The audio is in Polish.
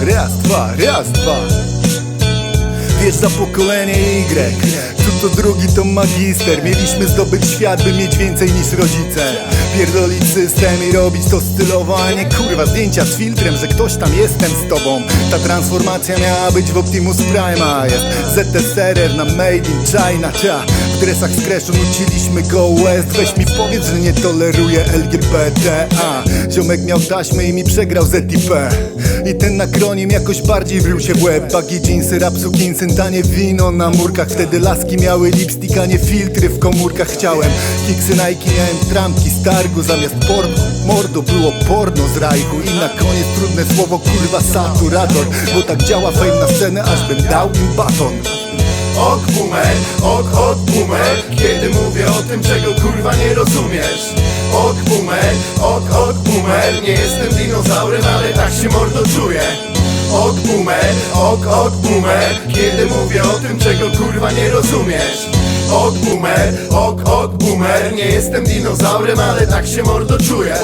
Raz, dva, raz, dva. Vijest za pokolenje igre to drugi to magister. Mieliśmy zdobyć świat, by mieć więcej niż rodzice. Pierdolić system i robić to stylowo A nie kurwa zdjęcia z filtrem, że ktoś tam jestem z tobą. Ta transformacja miała być w Optimus Prime A jest ZSRR na Made in China. Cia. W dresach z Crash'u nuciliśmy Go West. Weź mi powiedz, że nie toleruje LGBT A. Ziomek miał taśmy i mi przegrał ZIP I ten akronim jakoś bardziej wrył się w łeb. Bagi jeansy, rap sukinsyn, tanie wino na murkach. Wtedy laski miały lipstick, a nie filtry w komórkach Chciałem. Kiksy Nike, miałem trampki z targu Zamiast porno, mordo było porno z rajchu. I na koniec trudne słowo kurwa saturator Bo tak działa fame na scenę, aż bym dał im baton. Ok boomer, ok ok boomer Kiedy mówię o tym, czego kurwa nie rozumiesz. Ok boomer, ok ok boomer Nie jestem dinozaurem, ale tak się mordo czuję Ok boomer, ok ok boomer. Kiedy mówię o tym, czego kurwa nie rozumiesz. Ok boomer, ok ok boomer. Nie jestem dinozaurem, ale tak się mordo czuję